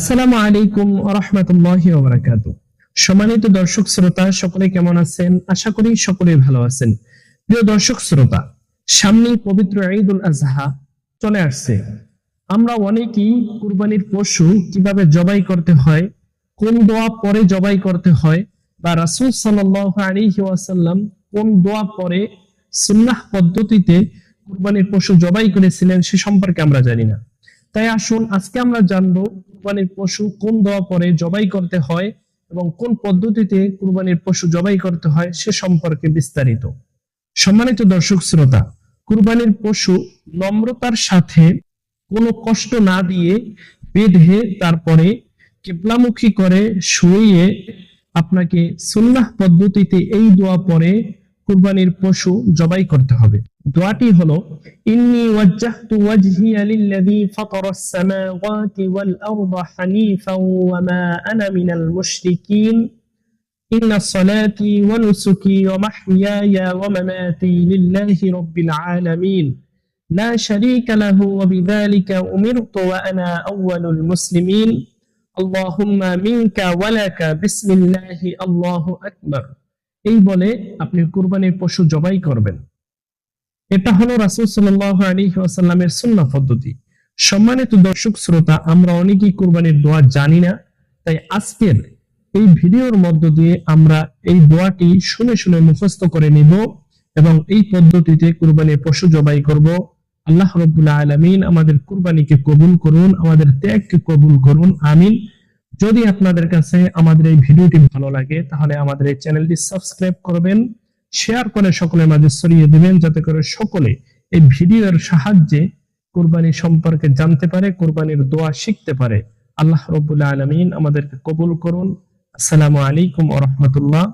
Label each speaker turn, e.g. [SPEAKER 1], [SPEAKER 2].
[SPEAKER 1] আসসালামু আলাইকুম রহমতুল্লাহ ওবরাকাত সম্মানিত দর্শক শ্রোতা, সকলে কেমন আছেন? আশা করি সকলেই ভালো আছেন। প্রিয় দর্শক শ্রোতা, সামনেই পবিত্র ঈদ উল আজহা চলে আসছে। আমরা অনেকেই কুরবানির পশু কীভাবে জবাই করতে হয়, কোন দোয়া পরে জবাই করতে হয়, বা রাসূল সাল্লাল্লাহু আলাইহি ওয়াসাল্লাম কোন দোয়া পরে সুন্নাহ পদ্ধতিতে কুরবানির পশু জবাই করেছিলেন সে সম্পর্কে আমরা জানি না। তাই আসুন, আজকে আমরা জানব কুরবানির পশু কোন দোয়া পরে জবাই করতে হয় এবং কোন পদ্ধতিতে কুরবানির পশু জবাই করতে হয় সে সম্পর্কে বিস্তারিত। সম্মানিত দর্শক, শ্রোতা, কুরবানির পশু নম্রতার সাথে কোনো কষ্ট না দিয়ে বেঁধে তারপরে কেবলামুখী করে শুয়ে আপনাকে সুন্নাহ পদ্ধতিতে এই দোয়া পরে কুরবানির পশু জবাই করতে হবে। দোয়াটি হলো إني وجهت وجهي للذي فطر السماوات والأرض حنيفا وما أنا من المشركين إن صلاتي ونسكي ومحياي ومماتي لله رب العالمين لا شريك له وبذلك أمرت وأنا أول المسلمين اللهم منك ولك بسم الله الله أكبر এই বলে আপনি কুরবানির পশু জবাই করবেন এটা হলো রাসূল সাল্লাল্লাহু আলাইহি ওয়াসাল্লামের সুন্নাহ পদ্ধতি। সম্মানিত দর্শক, শ্রোতা, আমরা অনেকেই কুরবানির দোয়া জানি না, তাই আজকের এই ভিডিওর মধ্য দিয়ে আমরা এই দোয়াটি শুনে শুনে মুখস্থ করে নিব এবং এই পদ্ধতিতে কুরবানির পশু জবাই করব। আল্লাহ রব্বুল আলামিন আমাদের কুরবানিকে কবুল করুন, আমাদের ত্যাগকে কবুল করুন, আমিন। যদি আপনাদের কাছে আমাদের এই ভিডিওটি ভালো লাগে, তাহলে আমাদের এই চ্যানেলটি সাবস্ক্রাইব করবেন। শেয়ার করে সকলের মাঝে ছড়িয়ে দিবেন, যাতে করে সকলে এই ভিডিওর সাহায্যে কোরবানি সম্পর্কে জানতে পারে, কোরবানির দোয়া শিখতে পারে। আল্লাহ রবুল্লা আলমিন আমাদেরকে কবুল করুন। আসসালামু আলাইকুম ওয়া রাহমাতুল্লাহ।